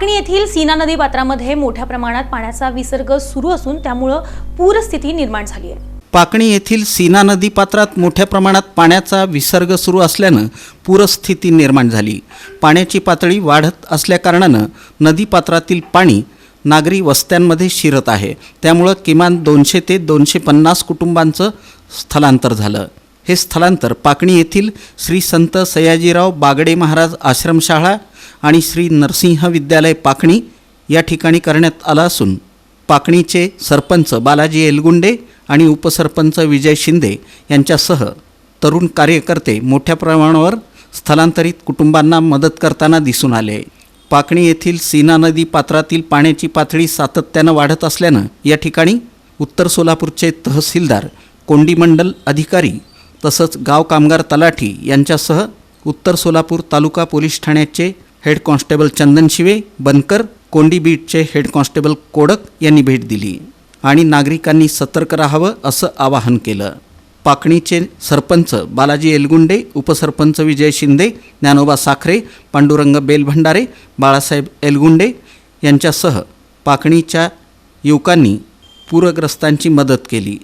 पाकणी येथील सीना नदी पात्रामध्ये मोठ्या प्रमाणात पाण्याचा विसर्ग सुरू असून त्यामुळं पूरस्थिती निर्माण झाली आहे. पाकणी येथील सीना नदी पात्रात मोठ्या प्रमाणात पाण्याचा विसर्ग सुरू असल्यानं पूरस्थिती निर्माण झाली. पाण्याची पातळी वाढत असल्याकारणानं नदीपात्रातील पाणी नागरी वस्त्यांमध्ये शिरत आहे. त्यामुळं किमान दोनशे ते दोनशे पन्नास कुटुंबांचं स्थलांतर झालं. हे स्थलांतर पाकणी येथील श्री संत सयाजीराव बागडे महाराज आश्रमशाळा आणि श्री नरसिंह विद्यालय पाकणी या ठिकाणी करण्यात आलं असून पाकणीचे सरपंच बालाजी एलगुंडे आणि उपसरपंच विजय शिंदे यांच्यासह तरुण कार्यकर्ते मोठ्या प्रमाणावर स्थलांतरित कुटुंबांना मदत करताना दिसून आले. पाकणी येथील सीना नदी पात्रातील पाण्याची पातळी सातत्यानं वाढत असल्यानं या ठिकाणी उत्तर सोलापूरचे तहसीलदार कोंडीमंडल अधिकारी तसंच गाव कामगार तलाठी यांच्यासह उत्तर सोलापूर तालुका पोलीस ठाण्याचे हेड कॉन्स्टेबल चंदन शिवे बनकर कोंडी बीटचे हेड कॉन्स्टेबल कोडक यांनी भेट दिली आणि नागरिकांनी सतर्क राहावं असं आवाहन केलं. पाकणीचे सरपंच बालाजी एलगुंडे उपसरपंच विजय शिंदे ज्ञानोबा साखरे पांडुरंग बेलभंडारे बाळासाहेब एलगुंडे यांच्यासह पाकणीच्या युवकांनी पूरग्रस्तांची मदत केली.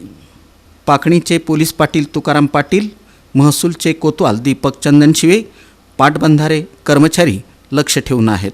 पाकणीचे पोलीस पाटील तुकाराम पाटील महसूलचे कोतवाल दीपक चंदनशिवे पाटबंधारे कर्मचारी लक्ष ठेवून आहेत.